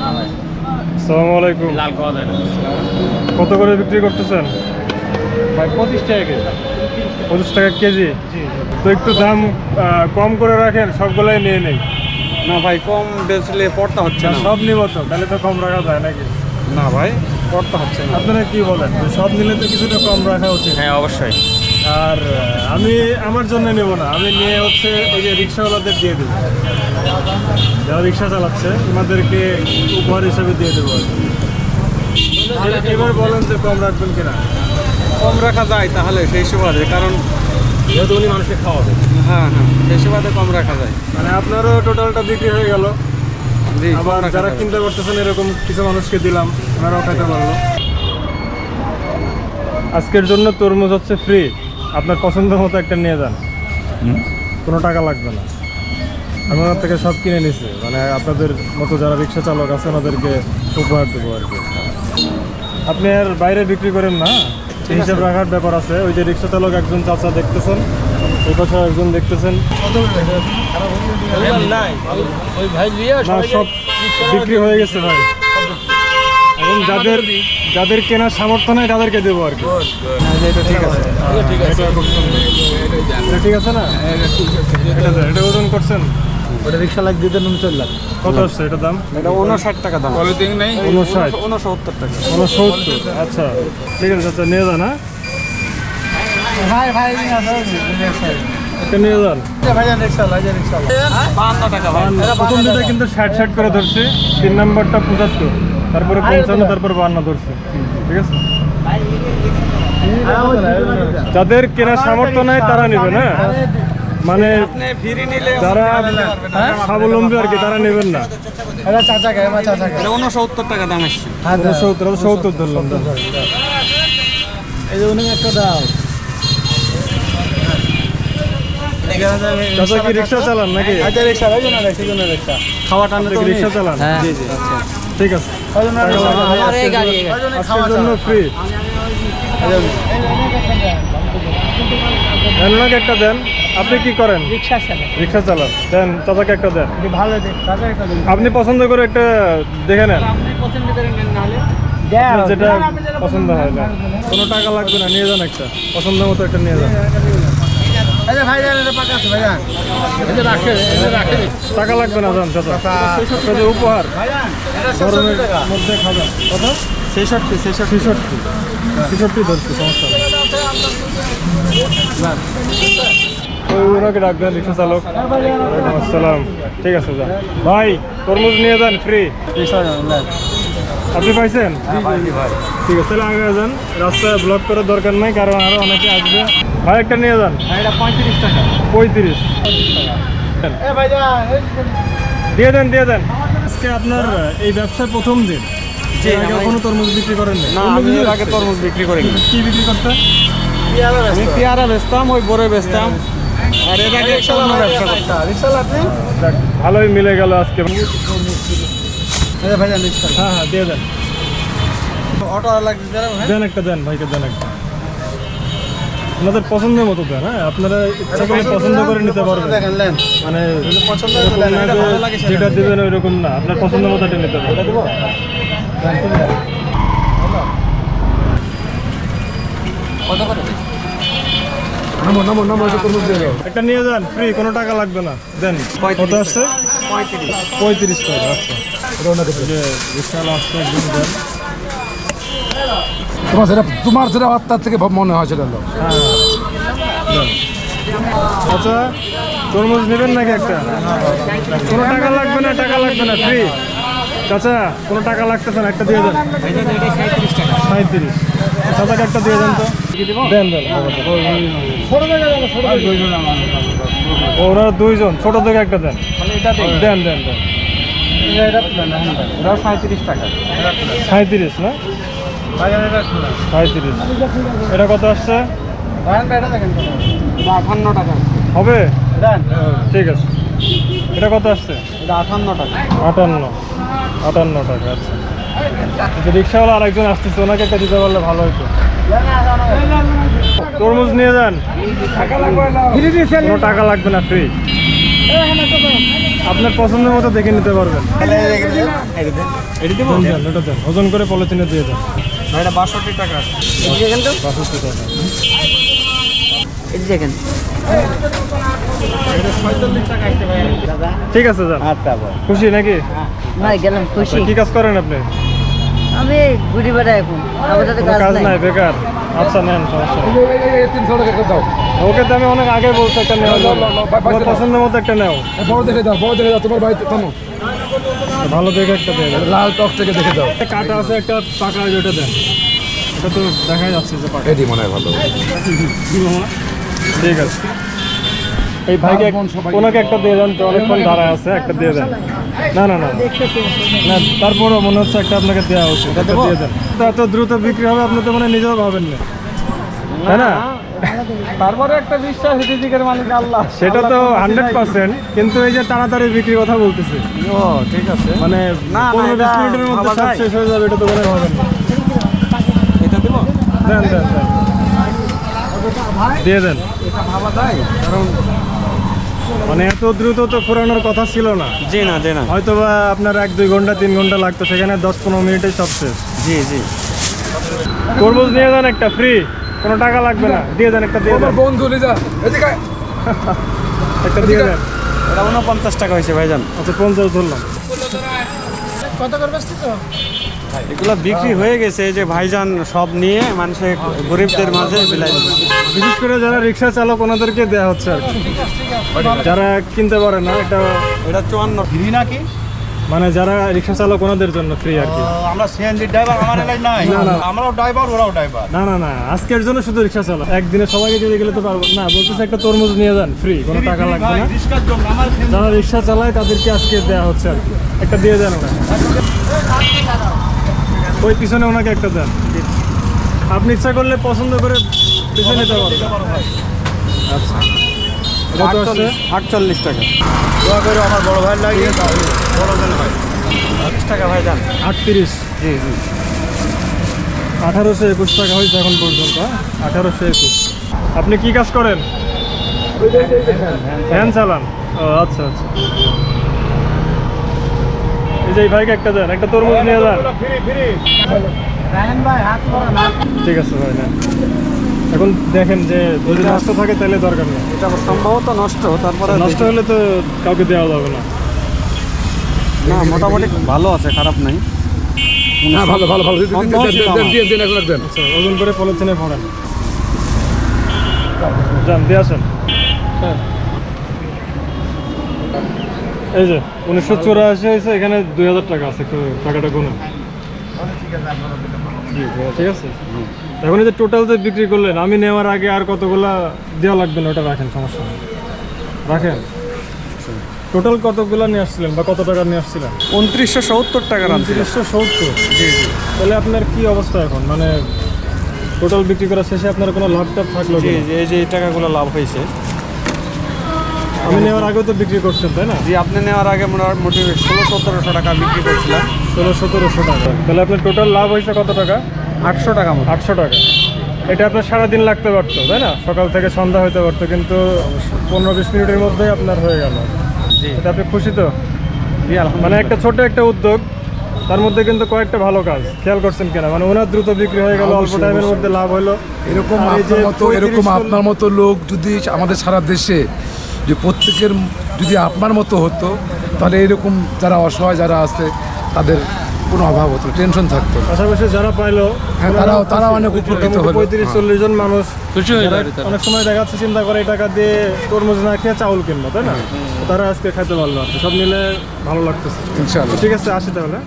আসসালামু আলাইকুম। লাল যায় কত করে বিক্রি করতেছেন? ভাই পঁচিশ টাকা কেজি। পঁচিশ টাকা কেজি? তো একটু দাম কম করে রাখেন সবগুলাই নিয়ে নেই। না ভাই কম বেচলে পড়তা হচ্ছে না। সব নিব তো তাহলে তো কম রাখা যায় নাকি? না ভাই পড়তা হচ্ছে না। আপনারা কি বলেন? সব নিলে তো কিছুটা কম রাখা উচিত। হ্যাঁ অবশ্যই। আর আমি আমার জন্য নেব না। আমি নিয়ে হচ্ছে এই যে রিক্সাওয়ালাদের দিয়ে দেবো। যারা রিক্সা চালাচ্ছে ওনাদেরকে উপহার হিসেবে দিয়ে দেবো আর কি। এ- এবার বলেন যে কম রাখবেন কিনা। কম রাখা যায় তাহলে সেই সুবাদে কারণ যেহেতু উনি মানুষকে খাওয়াবে। হ্যাঁ হ্যাঁ সেই সুবাদে কম রাখা যায়। মানে আপনারও টোটালটা বিক্রি হয়ে গেল। আবার যারা। কিনতে পারতেছেন এরকম কিছু মানুষকে দিলাম ওনারাও খাইতে পারল। আজকের জন্য তরমুজ হচ্ছে ফ্রি আপনার পছন্দ মতো একটা নিয়ে যান। কোনো টাকা লাগবে না। আমি ওনার থেকে সব কিনে নিছি। মানে আপনাদের মতো যারা রিক্সা চালক আছে ওনাদেরকে উপহার দেবো আর কি। আপনি আর বাইরে বিক্রি করেন না। সেই হিসাব রাখার ব্যাপার আছে। ওই যে রিক্সা চালক একজন চাচা দেখতেছেন ওই পাশে একজন দেখতেছেন। না সব বিক্রি হয়ে গেছে ভাই। এখন যাদের যাদের কেনার সামর্থ্য নেই তাদেরকে দেবো আর কি। এটা ঠিক আছে। ঠিক আছে। না? এটা এটা ওজন করছেন? ওটা রিক্সা লাগ দিতে নুন চল লাগ কত আসছে এটা দাম? এটা উনষাট টাকা দাম। পলিথিন নেই? উনষাট উনসত্তর টাকা। উনসত্তর আচ্ছা। ঠিক আছে আচ্ছা নিয়ে যান হ্যাঁ? ভাই ভাই নিয়ে যান। প্রথম দুটো কিন্তু ষাট ষাট করে ধরছে। তিন নম্বরটা পঁচাত্তর। তারপরে পঞ্চান্ন তারপর বান্ন ধরছে। ঠিক আছে? যাদের কেনার সামর্থ্য নাই তারা নেবেন হ্যাঁ মানে আপনি ফ্রি নিলে যারা স্বাবলম্বী আর কি তারা নেবেন না। উনসত্তর টাকা দাম আসছে সত্তর সত্তর ধরলাম দাম। এই যে উনি একটা দাও। চাচা কি রিক্সা চালান নাকি? আচ্ছা রিক্সা খাওয়া কি রিক্সা চালান জি জি আচ্ছা ঠিক আছে। একটা দেন। আপনি কি করেন? রিক্সা চালা রিক্সা চালান। দেন চাচাকে একটা দেন। ভালো দেখ চাচা একটা দিন। আপনি পছন্দ করে একটা দেখে নেন। যেটা পছন্দ হয়। না কোনো টাকা লাগবে না নিয়ে যান একটা। পছন্দ মতো একটা নিয়ে যান। টাকা লাগবে না যান চাচা উপহার। জান গরমের মধ্যে খাবেন কত? ছেষট্টি ছেষট্টি। ছেষট্টি। ছেষট্টি ধরছি সমস্যা রিক্সা চালক। আসসালাম। ঠিক আছে ভাই তরমুজ নিয়ে যান ফ্রি আপনি পাইছেন? ঠিক আছে তাহলে আগে যান রাস্তায় ব্লক করার দরকার নাই কারণ আরও অনেকে আসবে। ভাই একটা নিয়ে যান। পঁয়ত্রিশ টাকা। পঁয়ত্রিশ। দিয়ে দেন দিয়ে দেন। আজকে আপনার এই ব্যবসার প্রথম দিন। কোনো তরমুজ বিক্রি করেন না আমি আগে তরমুজ বিক্রি করি কি বিক্রি আমি পেয়ারা বেচতাম ওই বড় বেচতাম। আর এর আগে ব্যবসা করতাম। ভালোই মিলে গেল আজকে। ভাই জান রিক্সা হ্যাঁ হ্যাঁ দিয়ে দেন। অটো লাগবে দেন একটা দেন ভাইকে দেন একটা। আপনাদের পছন্দের মতো দেন হ্যাঁ? আপনারা ইচ্ছা করলে পছন্দ করে নিতে পারবেন। মানে যেটা দেবেন ওইরকম না। আপনার পছন্দ মতো এটা নিতে পারবেন। একটা নিয়ে যান ফ্রি কোনো টাকা লাগবে না। দেন কত আসছে? পঁয়ত্রিশ পঁয়ত্রিশ টাকা আচ্ছা দেন। তোমার সেটা তোমার সেটা আত্মার থেকে মনে হয় সেটা হলো হ্যাঁ আচ্ছা তরমুজ নেবেন নাকি একটা? কোনো টাকা লাগবে না টাকা লাগবে না ফ্রি চাচা কোনো টাকা লাগতেছে না একটা দিয়ে দেন। সাঁত্রিশ চাচাকে একটা দিয়ে দেন তো। দেন দেন ওনারা দুইজন ছোট থেকে একটা দেন। দেন। দেন দেন সাঁত্রিশ টাকা। সাঁত্রিশ না? সাঁত্রিশ এটা কত আসছে? আঠান্ন টাকা। হবে? ঠিক আছে। এটা কত আসছে? এটা আঠান্ন টাকা। আটান্ন। আটান্ন টাকা আচ্ছা। রিক্সাওয়ালা আরেকজন আসতেছে ওনাকে একটা দিতে পারলে ভালো হতো তরমুজ নিয়ে যান। কোনো টাকা লাগবে না ফ্রি আপনার পছন্দের মতো দেখে নিতে পারবেন। দেন, ওজন করে পলিথিনে দিয়ে দেন। এটা বাষট্টি টাকা। বাষট্টি টাকা। ঠিক আছে যান। আচ্ছা খুশি নাকি? ভাই গেলাম খুশি। কি কাজ করেন আপনি? আমি ঘুরি বেড়াই এখন আমাদের তো কাজ নাই। বেকার। আচ্ছা নেন সমস্যা তিনশো টাকা দাও ওকে তো আমি অনেক আগে বলছি একটা নেওয়া নাও, নাও, নাও, তোমার পছন্দের মতো একটা নেও। বড় দেখে দাও বড় দেখে দাও তোমার বাড়িতে থামো। ভালো দেখে একটা দিয়ে। লাল টক থেকে দেখে দাও। কাটা আছে একটা পাকা যেটা দেন। এটা তো দেখাই যাচ্ছে যে পাকা। এটি মনে হয় ভালো। ঠিক আছে। এই ভাইকে ওনাকে একটা দিয়ে দেন তো অনেকক্ষণ দাঁড়ায় আছে একটা দিয়ে দেন। না না না। না তারপরও মনে হচ্ছে একটা আপনাকে দেওয়া উচিত দিয়ে দেন। এত দ্রুত বিক্রি হবে আপনি তো মানে নিজেও ভাবেন না তাই না? তারপরে একটা বিশ্বাস রিজিকের মালিক আল্লাহ। সেটা তো হান্ড্রেড পার্সেন্ট কিন্তু এই যে তাড়াতাড়ি বিক্রির কথা বলতেছি। ও ঠিক আছে। মানে না, পনেরো বিশ মিনিটের মধ্যে সব শেষ হয়ে যাবে এটা তো মনে হবেন না। এটা দেবো? দেন দেন দেন। দিয়ে দেন কারণ মানে এত দ্রুত তো ফুরানোর কথা ছিল না। জি না জি না। হয়তো বা আপনার এক দুই ঘণ্টা তিন ঘণ্টা লাগতো সেখানে দশ পনেরো মিনিটেই সব শেষ। জি জি। তরমুজ নিয়ে যান একটা ফ্রি কোনো টাকা লাগবে না। দিয়ে দেন একটা দিয়ে দেন। বন্ধু লিজা এদিকে একটা দিয়ে দেন। এটা উনপঞ্চাশ টাকা হয়েছে ভাইজান। আচ্ছা পঞ্চাশ ধরলাম। এগুলো বিক্রি হয়ে গেছে এই যে ভাইজান সব নিয়ে মানুষের গরিবদের মাঝে বিলাই বিশেষ করে যারা রিক্সা চালক ওনাদেরকে দেওয়া হচ্ছে আর যারা কিনতে পারে না এটা এটা চুয়ান্ন। ফ্রি নাকি? মানে যারা রিক্সা চালক ওনাদের জন্য ফ্রি আর কি। আমরা সিএনজি ড্রাইভার আমার এলাকায় নাই। না, না। আমরাও ড্রাইভার ওরাও ড্রাইভার। না না না। আজকের জন্য শুধু রিক্সা চালক। একদিনে সবাইকে দিয়ে গেলে তো পারব। না বলতেছে একটা তরমুজ নিয়ে যান ফ্রি কোনো টাকা লাগবে না। রিক্সার জন্য আমার যারা রিক্সা চালায় তাদেরকে আজকে দেওয়া হচ্ছে আর কি। একটা দিয়ে দেন ওনাকে ওই পিছনে ওনাকে একটা দেন। আপনি ইচ্ছা করলে পছন্দ করে পিছনে নিতে পারবেন। আচ্ছা। আটচল্লিশ টাকা। দোয়া করে আমার বড় ভাই লাগে বড় ভাই ভাই। আটত্রিশ টাকা আটত্রিশ। জি জি। আঠারোশো একুশ টাকা হয়েছে এখন পর্যন্ত হ্যাঁ? আঠারোশো একুশ। আপনি কি কাজ করেন? ফ্যান চালান। ও আচ্ছা আচ্ছা। এই যে ভাইকে একটা দেন একটা তরমুজ নিয়ে যান। ঠিক আছে ভাই না এখন দেখেন যে যদি নষ্ট থাকে তাহলে দরকার নেই। এটা সম্ভবত নষ্ট তারপরে নষ্ট হলে তো কাউকে দেওয়া যাবে না। না মোটামুটি ভালো আছে খারাপ নাই। হ্যাঁ ভালো ভালো ভালো। আচ্ছা ওজন করে পলিথিনে ভরেন। যান দিয়ে আসেন। হ্যাঁ। এই যে উনিশশো চুরাশি হয়েছে এখানে দুই হাজার টাকা আছে টাকাটা গুনে। ঠিক আছে? এখন এই যে টোটাল যে বিক্রি করলেন আমি নেওয়ার আগে আর কতগুলা দেওয়া লাগবে না ওটা রাখেন সমস্যা নেই। রাখেন? টোটাল কতগুলা নিয়ে আসছিলেন বা কত টাকা নিয়ে আসছিলেন? উনত্রিশশো সত্তর টাকা আনছিল তিরিশশো সত্তর? তাহলে আপনার কি অবস্থা এখন? মানে টোটাল বিক্রি করার শেষে আপনার কোনো লাভ টাভ থাকল জি কি জি এই যে এই টাকাগুলো লাভ হয়েছে। আমি নেওয়ার আগেও তো বিক্রি করছেন তাই না? জি আপনি নেওয়ার আগে মোটামুটি ষোলো সতেরোশো টাকা বিক্রি করছিলাম। ষোলো সতেরোশো টাকা। তাহলে আপনার টোটাল লাভ হয়েছে কত টাকা? আটশো টাকা মতো। আটশো টাকা। এটা আপনার সারাদিন লাগতে পারতো তাই না? সকাল থেকে সন্ধ্যা হতে পারতো কিন্তু পনেরো বিশ মিনিটের মধ্যেই আপনার হয়ে গেল। জি। এটা আপনি খুশি তো? জি মানে একটা ছোট একটা উদ্যোগ তার মধ্যে কিন্তু কয়েকটা ভালো কাজ। খেয়াল করছেন কিনা? মানে ওনার দ্রুত বিক্রি হয়ে গেল অল্প টাইমের মধ্যে লাভ হলো। এরকম আর এই যে আপনার মতো 35 এরকম আপনার মতো লোক যদি আমাদের সারা দেশে যে প্রত্যেকের যদি আপনার মতো হতো তাহলে এরকম যারা অসহায় যারা আছে তাদের কোনো অভাব হতো টেনশন থাকতো পাশাপাশি যারা পাইলো হ্যাঁ, তারাও- তারা অনেক উপকৃত হলো। পঁয়ত্রিশ হ্যাঁ। চল্লিশ জন মানুষ অনেক সময় দেখা যাচ্ছে চিন্তা করে এই টাকা দিয়ে তরমুজ না খেয়ে চাউল কিনবো তাই না? তারা আজকে খাইতে পারল আর কি। সব মিলে ভালো লাগতেছে। ইনশাআল্লাহ। ঠিক আছে আসি তাহলে।